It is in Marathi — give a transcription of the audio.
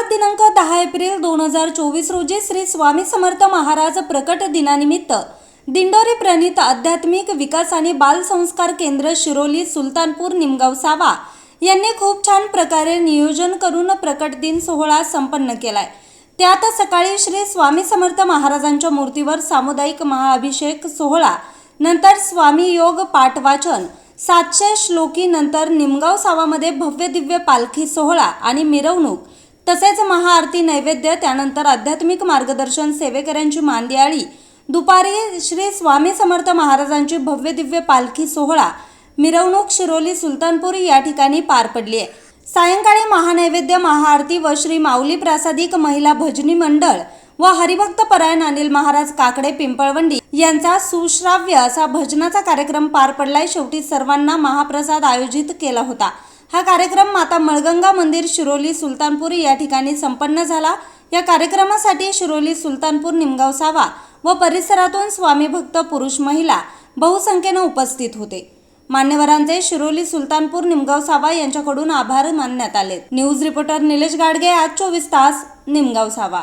दिनांक दहा एप्रिल दोन हजार चोवीस रोजी श्री स्वामी समर्थ महाराज प्रकट दिनानिमित्त दिंडोरी प्रणित आध्यात्मिक विकास आणि बाल संस्कार केंद्र शिरोली सुलतानपूर निमगाव सावा यांनी खूप छान प्रकारे नियोजन करून प्रकट दिन सोहळा संपन्न केलाय. त्यात सकाळी श्री स्वामी समर्थ महाराजांच्या मूर्तीवर सामुदायिक महाअभिषेक सोहळा नंतर स्वामी योग पाठवाचन सातशे श्लोकी नंतर निमगाव सावामध्ये भव्य दिव्य पालखी सोहळा आणि मिरवणूक तसेच महाआरती नैवेद्य त्यानंतर आध्यात्मिक मार्गदर्शन सेवेकऱ्यांची मांदियाळी दुपारी श्री स्वामी समर्थ महाराजांची भव्य दिव्य पालखी सोहळा मिरवणूक शिरोली सुलतानपूर या ठिकाणी पार पडली आहे. सायंकाळी महानैवेद्य महाआरती व श्री माऊली प्रासादिक महिला भजनी मंडळ व हरिभक्त परायण अनिल महाराज काकडे पिंपळवंडी यांचा सुश्राव्य असा भजनाचा कार्यक्रम पार पडलाय. शेवटी सर्वांना महाप्रसाद आयोजित केला होता. हा कार्यक्रम माता मळगंगा मंदिर शिरोली सुलतानपूर या ठिकाणी संपन्न झाला. या कार्यक्रमासाठी शिरोली सुलतानपूर निमगाव सावा व परिसरातून स्वामी भक्त पुरुष महिला बहुसंख्येनं उपस्थित होते. मान्यवरांचे शिरोली सुलतानपूर निमगाव सावा यांच्याकडून आभार मानण्यात आले. न्यूज रिपोर्टर निलेश गाडगे आज चोवीस तास निमगाव सावा.